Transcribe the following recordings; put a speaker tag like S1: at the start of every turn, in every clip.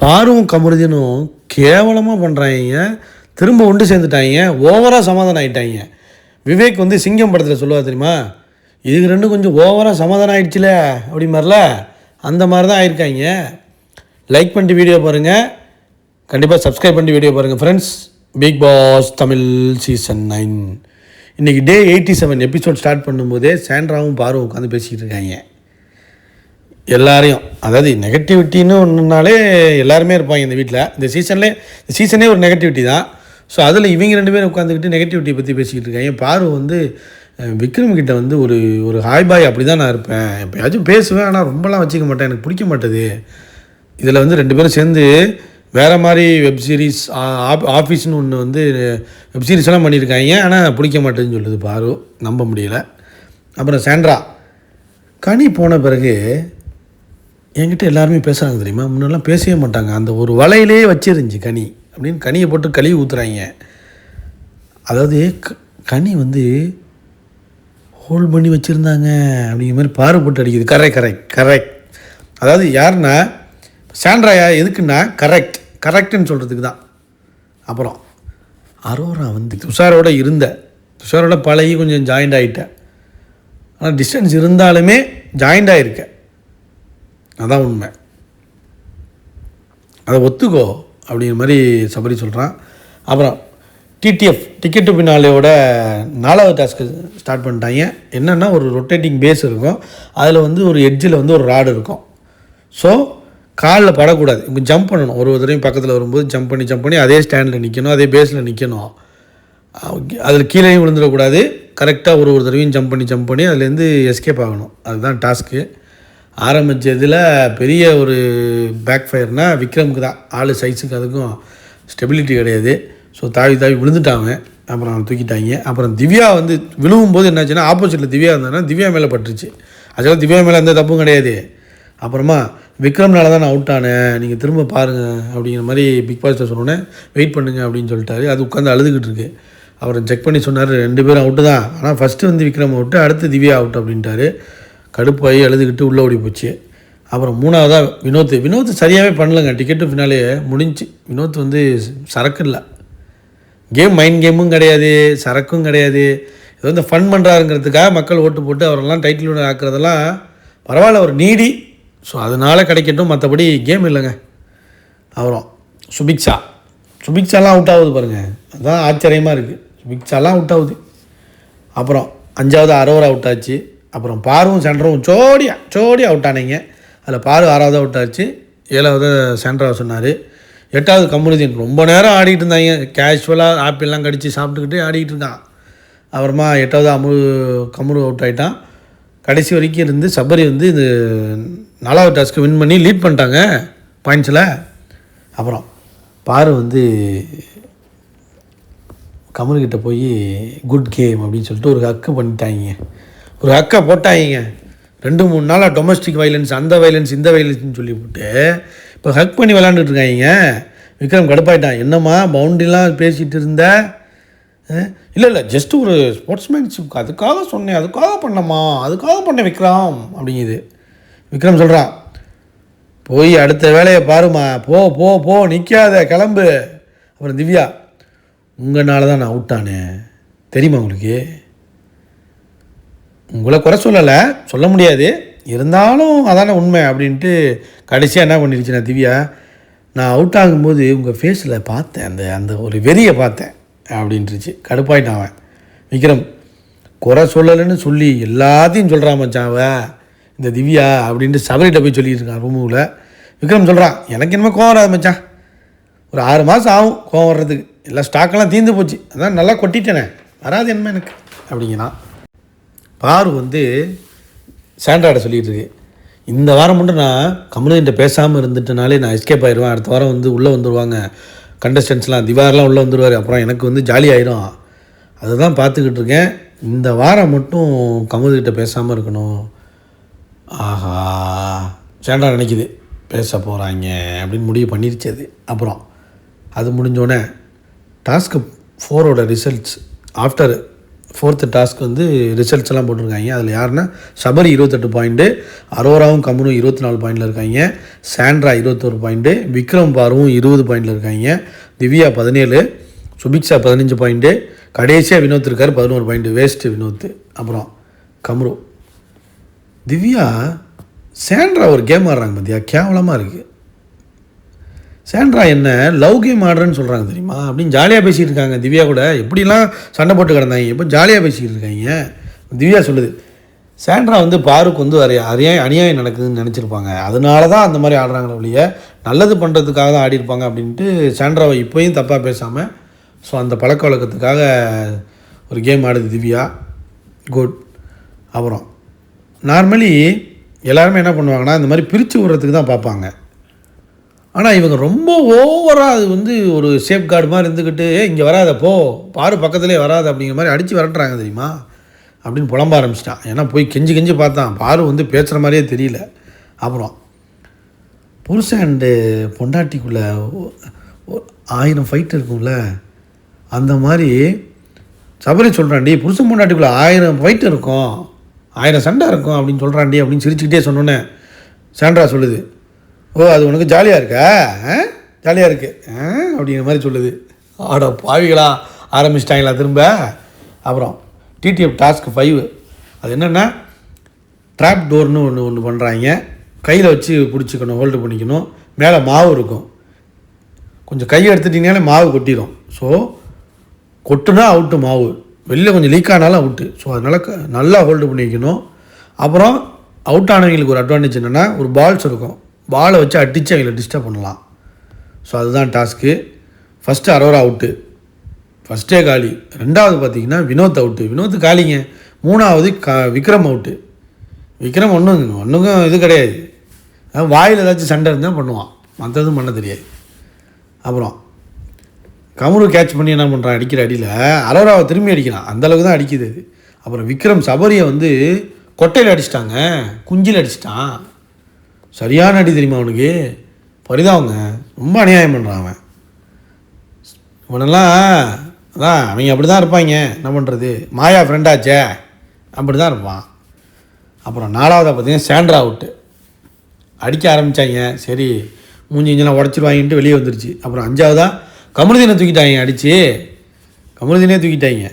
S1: பாருவும் கமருதீனும் கேவலமாக பண்ணுறாங்க திரும்ப ஒன்று சேர்ந்துட்டாங்க ஓவராக சமாதானம் ஆயிட்டாங்க விவேக் வந்து சிங்கம் படத்தில் சொல்லுவா தெரியுமா? இதுக்கு ரெண்டும் கொஞ்சம் ஓவராக சமாதானம் ஆகிடுச்சுல அப்படி மாதிரில அந்த மாதிரி தான் ஆயிருக்காங்க லைக் பண்ணிட்டு வீடியோ பாருங்கள் கண்டிப்பாக சப்ஸ்கிரைப் பண்ணி வீடியோ பாருங்கள் friends Bigg Boss Tamil season nine இன்றைக்கி day eighty seven episode start பண்ணும்போதே சாண்ட்ராவும் பாரும் உட்காந்து பேசிக்கிட்டு இருக்காங்க எல்லாரையும். அதாவது நெகட்டிவிட்டின்னு ஒன்றுனாலே எல்லாருமே இருப்பாங்க இந்த வீட்டில் இந்த சீசன்லேயே இந்த சீசனே ஒரு நெகட்டிவிட்டி தான். ஸோ அதில் இவங்க ரெண்டு பேரும் உட்காந்துக்கிட்டு நெகட்டிவிட்டியை பற்றி பேசிக்கிட்டு இருக்காங்க பார்வை வந்து விக்ரம் கிட்ட வந்து ஒரு ஒரு ஹாய் பாய் அப்படி தான் நான் இருப்பேன். எப்பயாச்சும் பேசுவேன் ஆனால் ரொம்பலாம் வச்சுக்க மாட்டேன். எனக்கு பிடிக்க மாட்டேது. இதில் வந்து ரெண்டு பேரும் சேர்ந்து வேறு மாதிரி வெப் சீரிஸ் ஆஃபீஸ்னு ஒன்று வந்து வெப் சீரிஸ் எல்லாம் பண்ணியிருக்காங்க. ஆனால் பிடிக்க மாட்டேன்னு சொல்லுது பாரு. நம்ப முடியல. அப்புறம் சாண்ட்ரா கனி போன பிறகு என்கிட்ட எல்லாருமே பேசுகிறாங்க தெரியுமா? முன்னெல்லாம் பேசவே மாட்டாங்க. அந்த ஒரு வலையிலே வச்சிருந்துச்சு கனி. அப்படின்னு கனியை போட்டு கழுவி ஊற்றுறாங்க அதாவது க- கனி வந்து ஹோல்ட் பண்ணி வச்சுருந்தாங்க அப்படிங்கிற மாதிரி பாரு போட்டு அடிக்குது. கரெக்ட் கரெக்ட் கரெக்ட் அதாவது யாருன்னா சாண்ட்ராயா எதுக்குன்னா கரெக்ட் கரெக்டுன்னு சொல்கிறதுக்கு தான். அப்புறம் அரோரா வந்து துஷாரோட இருந்த துஷாரோட பழகி கொஞ்சம் ஜாயிண்ட் ஆகிட்டேன் ஆனால் டிஸ்டன்ஸ் இருந்தாலுமே ஜாயிண்ட் ஆகிருக்கேன் அதான் உண்மை. அதை ஒத்துக்கோ அப்படிங்கிற மாதிரி சபரி சொல்கிறான் அப்புறம் டிடிஎஃப் டிக்கெட்டு பின்னாலேயோட நாலாவது டாஸ்க்கு ஸ்டார்ட் பண்ணிட்டாங்க. என்னென்னா ஒரு ரொட்டேட்டிங் பேஸ் இருக்கும். அதில் வந்து ஒரு எட்ஜில் வந்து ஒரு ராடு இருக்கும். ஸோ காலில் படக்கூடாது. இப்போ ஜம்ப் பண்ணணும். ஒரு ஒரு தடவையும் பக்கத்தில் வரும்போது ஜம்ப் பண்ணி ஜம்ப் பண்ணி அதே ஸ்டாண்டில் நிற்கணும் அதே பேஸில் நிற்கணும் அதில் கீழேயும் விழுந்துடக்கூடாது. கரெக்டாக ஒரு ஒரு தடவையும் ஜம்ப் பண்ணி ஜம்ப் பண்ணி அதுலேருந்து எஸ்கேப் ஆகணும். அதுதான் டாஸ்க்கு ஆரம்பித்ததில் பெரிய ஒரு பேக் ஃபயர்னால் விக்ரமுக்கு தான். ஆள் சைஸுக்கு அதுக்கும் ஸ்டெபிலிட்டி கிடையாது. ஸோ தாவி தாவி விழுந்துட்டாங்க. அப்புறம் தூக்கிட்டாங்க. அப்புறம் திவ்யா வந்து விழுவும்போது என்னாச்சுன்னா ஆப்போசிட்டில் திவ்யா இருந்தாங்கன்னா திவ்யா மேலே பட்டுருச்சு. அதெல்லாம் திவ்யா மேலே எந்த தப்பும் கிடையாது. அப்புறமா விக்ரம்னால தான் நான் அவுட் ஆனேன். நீங்கள் திரும்ப பாருங்கள் அப்படிங்கிற மாதிரி பிக் பாஸ்ட்டை சொன்னோன்னே வெயிட் பண்ணுங்க அப்படின்னு சொல்லிட்டாரு. அது உட்காந்து அழுதுகிட்டு இருக்கு. அப்புறம் செக் பண்ணி சொன்னார் ரெண்டு பேரும் அவுட்டு தான். ஆனால் ஃபஸ்ட்டு வந்து விக்ரம் அவுட்டு அடுத்து திவ்யா அவுட் அப்படின்ட்டாரு. கடுப்பாகி அழுதுகிட்டு உள்ளே ஓடி போச்சு. அப்புறம் மூணாவதாக வினோத் வினோத் சரியாகவே பண்ணலங்க. டிக்கெட்டு ஃபினாலே முடிஞ்சு வினோத் வந்து சரக்கு இல்லை. கேம் மைண்ட் கேமும் கிடையாது சரக்கும் கிடையாது. இது வந்து ஃபன் பண்ணுறாருங்கிறதுக்காக மக்கள் ஓட்டு போட்டு அவரெல்லாம் டைட்டில் ஆக்குறதெல்லாம் பரவாயில்ல ஒரு நீடி. ஸோ அதனால் கிடைக்கட்டும் மற்றபடி கேம் இல்லைங்க. அப்புறம் சுபிக்ஷா. சுபிக்ஷாலாம் அவுட் ஆகுது பாருங்கள் அதுதான் ஆச்சரியமாக இருக்குது சுபிக்ஷாலாம் அவுட் ஆகுது. அப்புறம் அஞ்சாவது அரோரா அவுட் ஆச்சு. அப்புறம் பாரும் சென்டரும் ஜோடியா ஜோடியா அவுட் ஆனீங்க. அதில் பாரு ஆறாவது அவுட் ஆச்சு. ஏழாவது சென்டரா சொன்னார். எட்டாவது கம்முனுதீன் ரொம்ப நேரம் ஆடிட்டு இருந்தாங்க. கேஷுவலாக ஆப்பிள்லாம் கடித்து சாப்பிட்டுக்கிட்டு ஆடிக்கிட்டு இருக்கான் அப்புறமா எட்டாவது அமுரு கம்முரு அவுட் ஆகிட்டான் கடைசி வரைக்கும் இருந்து சபரி வந்து இது நாலாவது டாஸ்க்கு வின் பண்ணி லீட் பண்ணிட்டாங்க பாயிண்ட்ஸில் அப்புறம் பாரு வந்து கமல்கிட்ட போய் குட் கேம் அப்படின்னு சொல்லிட்டு ஒரு ஹக்கு பண்ணிட்டாங்க. ஒரு அக்கா போட்டாங்க. ரெண்டு மூணு நாளாக டொமஸ்டிக் வைலன்ஸ் அந்த வைலன்ஸ் இந்த வைலன்ஸ்னு சொல்லி போட்டு இப்போ ஹக் பண்ணி விளாண்டுட்ருக்காங்க விக்ரம் கடுப்பாயிட்டான். என்னம்மா பவுண்ட்ரிலாம் பேசிகிட்டு இருந்த? இல்லை இல்லை ஜஸ்ட் ஒரு ஸ்போர்ட்ஸ்மேன்ஷிப் அதுக்காக சொன்னேன். அதுக்காக பண்ணம்மா. அதுக்காக பண்ணேன் விக்ரம் அப்படிங்குது. விக்ரம் சொல்கிறான் போய் அடுத்த வேலையை பாருமா போ போ போ நிற்காத கிளம்பு. அப்புறம் திவ்யா உங்களால தான் நான் அவுட்டானே தெரியுமா உங்களுக்கு? உங்களை குறை சொல்லலை சொல்ல முடியாது. இருந்தாலும் அதானே உண்மை அப்படின்ட்டு கடைசியாக என்ன பண்ணிருச்சுன்னா திவ்யா நான் அவுட் ஆகும்போது உங்கள் ஃபேஸில் பார்த்தேன் அந்த அந்த ஒரு வெறியை பார்த்தேன் அப்படின்ட்டுருச்சு கடுப்பாயிட்டான் அவன். விக்ரம் குறை சொல்லலைன்னு சொல்லி எல்லாத்தையும் சொல்கிறான் மச்சான் அவ. இந்த திவ்யா அப்படின்ட்டு சபரிட்ட போய் சொல்லிட்டு இருக்கான் ரூமுவில் விக்ரம் சொல்கிறான் எனக்கு என்னமோ கோவம் வராது மச்சான். ஒரு ஆறு மாதம் ஆகும் கோவம் வர்றதுக்கு. எல்லா ஸ்டாக்கெல்லாம் தீர்ந்து போச்சு. அதான் நல்லா கொட்டிட்டேனே. வராது என்ன எனக்கு. அப்படிங்கிறான். பாரு வந்து சாண்ட்ராட சொல்லிகிட்டு இருக்கு இந்த வாரம் மட்டும் நான் கமலுகிட்ட பேசாமல் இருந்துட்டனாலே நான் எஸ்கேப் ஆயிடுவேன் அடுத்த வாரம் வந்து உள்ளே வந்துடுவாங்க கண்டஸ்டன்ஸ்லாம் திவாரெலாம் உள்ளே வந்துடுவார் அப்புறம் எனக்கு வந்து ஜாலி ஆயிரும். அதை தான் பார்த்துக்கிட்டு இருக்கேன் இந்த வாரம் மட்டும் கமலுகிட்ட பேசாமல் இருக்கணும். ஆஹா. சாண்டா நினைக்குது. பேச போகிறாங்க அப்படின்னு முடிவு பண்ணிருச்சு அது. அப்புறம் அது முடிஞ்சோடனே டாஸ்க்கு ஃபோரோட ரிசல்ட்ஸ் ஆஃப்டர் ஃபோர்த்து டாஸ்க் வந்து ரிசல்ட்ஸ் எல்லாம் போட்டிருக்காங்க. அதில் யாருன்னா சபரி இருபத்தெட்டு பாயிண்ட்டு அரோராவும் கமரும் இருபத்தி நாலு பாயிண்டில் இருக்காங்க. சாண்ட்ரா இருபத்தொரு பாயிண்ட்டு விக்ரம் பாருவும் இருபது பாயிண்டில் இருக்காங்க. திவ்யா பதினேழு சுபிக்ஷா பதினஞ்சு பாயிண்ட்டு கடைசியாக வினோத் இருக்கார் பதினோரு பாயிண்ட்டு வேஸ்ட்டு வினோத். அப்புறம் கம்ரு திவ்யா சாண்ட்ரா ஒரு கேம் ஆடுறாங்க பார்த்தியா கேவலமாக இருக்குது சேண்ட்ரா என்ன லவ் கேம் ஆடுறேன்னு சொல்கிறாங்க தெரியுமா? அப்படின்னு ஜாலியாக பேசிகிட்டு இருக்காங்க. திவ்யா கூட எப்படிலாம் சண்டை போட்டு கிடந்தாங்க? இப்போ ஜாலியாக பேசிக்கிட்டு இருக்காங்க? திவ்யா சொல்லுது சேண்ட்ரா வந்து பாருக்கு வந்து அறிய அரியாயம் அநியாயம் நடக்குதுன்னு நினச்சிருப்பாங்க. அதனால தான் அந்த மாதிரி ஆடுறாங்களே ஒழிய நல்லது பண்ணுறதுக்காக தான் ஆடிருப்பாங்க அப்படின்ட்டு சேண்ட்ராவை இப்போயும் தப்பாக பேசாமல் ஸோ அந்த பழக்க வழக்கத்துக்காக ஒரு கேம் ஆடுது திவ்யா. குட் அப்புறம் நார்மலி எல்லாருமே என்ன பண்ணுவாங்கன்னா இந்த மாதிரி பிரித்து விடுறதுக்கு தான் பார்ப்பாங்க. ஆனால் இவங்க ரொம்ப ஓவராக அது வந்து ஒரு சேஃப் கார்டு மாதிரி இருந்துக்கிட்டு இங்கே வராத போ பாரு பக்கத்துலேயே வராது அப்படிங்கிற மாதிரி அடித்து விரட்டுறாங்க தெரியுமா? அப்படின்னு புலம்ப ஆரம்பிச்சிட்டான். ஏன்னா போய் கெஞ்சி கெஞ்சி பார்த்தான். பாரு வந்து பேசுகிற மாதிரியே தெரியல. அப்புறம் புருஷன் அண்டு பொண்டாட்டிக்குள்ளே ஆயிரம் ஃபைட் இருக்கும்ல? அந்த மாதிரி சபரி சொல்கிறான்டி புருஷன் பொண்டாட்டிக்குள்ளே ஆயிரம் ஃபைட் இருக்கும். ஆயிரம் சண்டை இருக்கும் அப்படின்னு சொல்கிறான்டி அப்படின்னு சிரிச்சுக்கிட்டே சொன்னோன்னே சாண்ட்ரா சொல்லுது. ஓ அது உனக்கு ஜாலியாக இருக்கா? ஜாலியாக இருக்கு. ஆ? அப்படிங்கிற மாதிரி சொல்லுது. ஆட பாவிகளா ஆரம்பிச்சிட்டாங்களா திரும்ப? அப்புறம் டிடிஎஃப் டாஸ்க் ஃபைவ் அது என்னென்னா ட்ராப் டோர்னு ஒன்று ஒன்று பண்ணுறாங்க கையில் வச்சு பிடிச்சிக்கணும் ஹோல்டு பண்ணிக்கணும். மேலே மாவு இருக்கும். கொஞ்சம் கையை எடுத்துட்டிங்கனாலே மாவு கொட்டிடும் ஸோ கொட்டுனா அவுட்டு மாவு. வெளியில் கொஞ்சம் லீக் ஆனாலும் அவுட்டு ஸோ அதனால் க- நல்லா ஹோல்டு பண்ணி வைக்கணும் அப்புறம் அவுட் ஆனவங்களுக்கு ஒரு அட்வான்டேஜ் என்னென்னா ஒரு பால்ஸ் இருக்கும். பாலை வச்சு அடித்து அவங்கள டிஸ்டர்ப் பண்ணலாம். ஸோ அதுதான் டாஸ்க்கு ஃபஸ்ட்டு அரோரா அவுட்டு ஃபஸ்ட்டே காலி. ரெண்டாவது பார்த்தீங்கன்னா வினோத் அவுட்டு வினோத் காலிங்க. மூணாவது க விக்ரம் அவுட்டு விக்ரம் ஒன்றும் ஒன்றுக்கும் இது கிடையாது. வாயில் ஏதாச்சும் சண்டை இருந்தால் பண்ணுவான். மற்றதும் பண்ண தெரியாது. அப்புறம் கமரு கேட்ச் பண்ணி என்ன பண்ணுறான் அடிக்கிற அடியில் அரோராவை திரும்பி அடிக்கிறான். அந்தளவுக்கு தான் அடிக்குது அது அப்புறம் விக்ரம் சபரியை வந்து கொட்டையில் அடிச்சிட்டாங்க. குஞ்சில் அடிச்சிட்டான். சரியான அடி தெரியுமா அவனுக்கு? பரிதாவங்க ரொம்ப அநியாயம் பண்ணுறான் அவன். இவனெல்லாம் அதான் அவங்க அப்படி தான் இருப்பாங்க. என்ன பண்ணுறது மாயா ஃப்ரெண்டாச்சே அப்படி தான் இருப்பான். அப்புறம் நாலாவதாக பார்த்தீங்கன்னா சேண்ட்ரா அவுட்டு அடிக்க ஆரம்பித்தாங்க சரி மூஞ்சி இஞ்செல்லாம் உடச்சிருவாங்கன்ட்டு வெளியே வந்துருச்சு. அப்புறம் அஞ்சாவதாக கமருதீனை தூக்கிட்டாங்க அடித்து கமருதீனே தூக்கிட்டாங்க.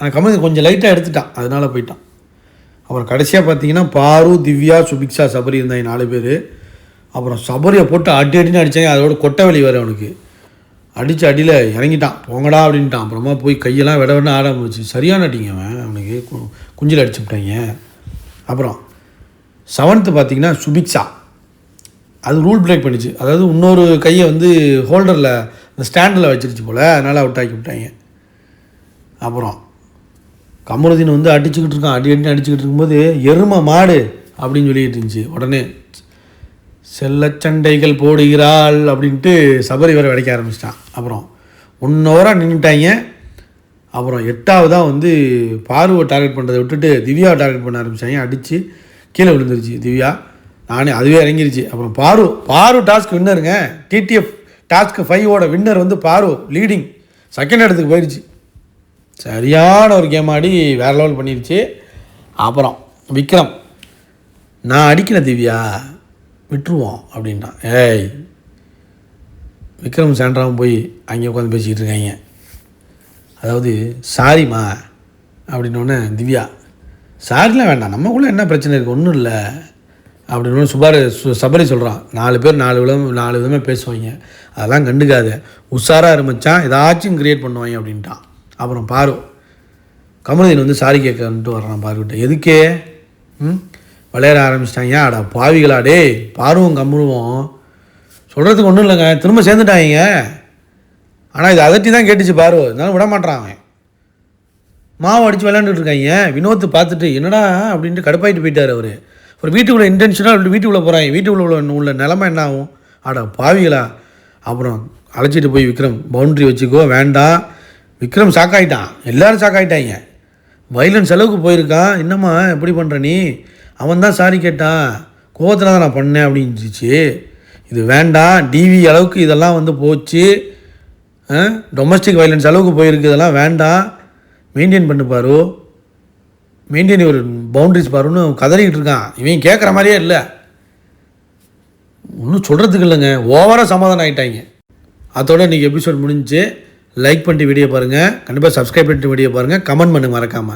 S1: ஆனால் கமருதீன் கொஞ்சம் லைட்டாக எடுத்துட்டான். அதனால போயிட்டான். அப்புறம் கடைசியாக பார்த்தீங்கன்னா பாரு திவ்யா சுபிக்ஷா சபரி இருந்தாங்க நாலு பேர். அப்புறம் சபரியை போட்டு அடி அடின்னு அடித்தாங்க அதோட கொட்டை வலி வேறு அவனுக்கு. அடித்து அடியில் இறங்கிட்டான். போங்கடா அப்படின்ட்டான். அப்புறமா போய் கையெல்லாம் விட விட ஆட ஆரம்பிச்சு. சரியான அடிங்க அவன். அவனுக்கு கு- குஞ்சில் அடிச்சு விட்டாங்க. அப்புறம் செவன்த்து பார்த்தீங்கன்னா சுபிக்ஷா. அது ரூல் பிரேக் பண்ணிச்சு. அதாவது இன்னொரு கையை வந்து ஹோல்டரில் இந்த ஸ்டாண்டில் வச்சிருச்சு போல். அதனால் அவுட் ஆக்கி விட்டாங்க. அப்புறம் கமருதீன் வந்து அடிச்சுக்கிட்டு இருக்கான் அடி அடி அடிச்சுக்கிட்டு இருக்கும்போது எருமை மாடு அப்படின்னு சொல்லிக்கிட்டு இருந்துச்சு. உடனே செல்லச்சண்டைகள் போடுகிறாள் அப்படின்ட்டு சபரி வர விடைக்க ஆரம்பிச்சிட்டான். அப்புறம் ஒன் நின்றுட்டாங்க அப்புறம் எட்டாவதாக வந்து பார்வை டார்கெட் பண்ணுறதை விட்டுட்டு திவ்யாவை டார்கெட் பண்ண ஆரம்பிச்சாங்க அடித்து கீழே விழுந்துருச்சு திவ்யா. நானே அதுவே இறங்கிருச்சு. அப்புறம் பாரு பாரு டாஸ்க் வின்னருங்க டிடிஎஃப் டாஸ்க் ஃபைவோட வின்னர் வந்து பாரு லீடிங் செகண்ட் இடத்துக்கு போயிடுச்சு சரியான ஒரு கேம் ஆடி வேறு லெவல் பண்ணிருச்சு. அப்புறம் விக்ரம் நான் அடிக்கல திவ்யா விட்டுருவோம் அப்படின்ட்டான் ஏய் விக்ரம் சாண்ட்ராவும் போய் அங்கே உட்காந்து பேசிக்கிட்டு இருக்காங்க. அதாவது சாரிம்மா அப்படின்னோடனே திவ்யா சாரிலாம் வேண்டாம் நம்மக்குள்ளே என்ன பிரச்சனை இருக்குது ஒன்றும் இல்லை. அப்படின்னு சுபாரி சு சபரி சொல்கிறான் நாலு பேர் நாலு விதம் நாலு விதமாக பேசுவாங்க. அதெல்லாம் கண்டுக்காது. உஷாராக இருமிச்சான் ஏதாச்சும் க்ரியேட் பண்ணுவாங்க அப்படின்ட்டான். அப்புறம் பாரு. கமலதீன் வந்து சாரி கேட்கன்ட்டு வர்றான் பாருக்கிட்ட எதுக்கே? ம்? விளையாட ஆரம்பிச்சிட்டாங்க. அடா பாவிகளா டேய்? பாருவோம் கம்முருவோம் சொல்கிறதுக்கு ஒன்றும் இல்லைங்க. திரும்ப சேர்ந்துட்டாங்க. ஆனால் இது அதட்டி தான் கேட்டுச்சு பாரு. இருந்தாலும் விட மாட்டான் அவன். மாவு அடித்து விளையாண்டுட்டு இருக்காங்க. வினோத்து பார்த்துட்டு என்னடா? அப்படின்ட்டு கடுப்பாயிட்டு போயிட்டார் அவர். ஒரு வீட்டுக்குள்ளே இன்டென்ஷனாக வீட்டுக்குள்ளே போகிறாங்க வீட்டுக்குள்ளே உள்ள உள்ள நிலமை என்ன ஆகும்? அட பாவிகளா. அப்புறம் அழைச்சிட்டு போய் விக்ரம் பவுண்ட்ரி வச்சுக்கோ. வேண்டாம். விக்ரம் சாக்காயிட்டான் எல்லாரும் சாக்காயிட்டாங்க வைலன்ஸ் செலவுக்கு போயிருக்கான். என்னம்மா எப்படி பண்ணுற நீ? அவன் தான் சாரி கேட்டான் கோவத்தில் தான் நான் பண்ணேன் அப்படின்னுச்சு இது வேண்டாம். டிவி அளவுக்கு இதெல்லாம் வந்து போச்சு. டொமஸ்டிக் வைலன்ஸ் அளவுக்கு போயிருக்கு. இதெல்லாம் வேண்டாம். மெயின்டைன் பண்ணு மெயின்டைன் ஒரு பவுண்ட்ரிஸ் பாருன்னு கதறிக்கிட்டு இருக்கான். இவன் கேட்குற மாதிரியே இல்லை. ஒன்றும் சொல்கிறதுக்கு இல்லைங்க. ஓவராக சமாதானம் ஆகிட்டாங்க அதோட இன்றைக்கி எபிசோட் முடிஞ்சுச்சு லைக் பண்ணிட்டு வீடியோ பாருங்கள் கண்டிப்பாக சப்ஸ்கிரைப் பண்ணிட்டு வீடியோ பாருங்கள் கமெண்ட் பண்ணு மறக்காமல்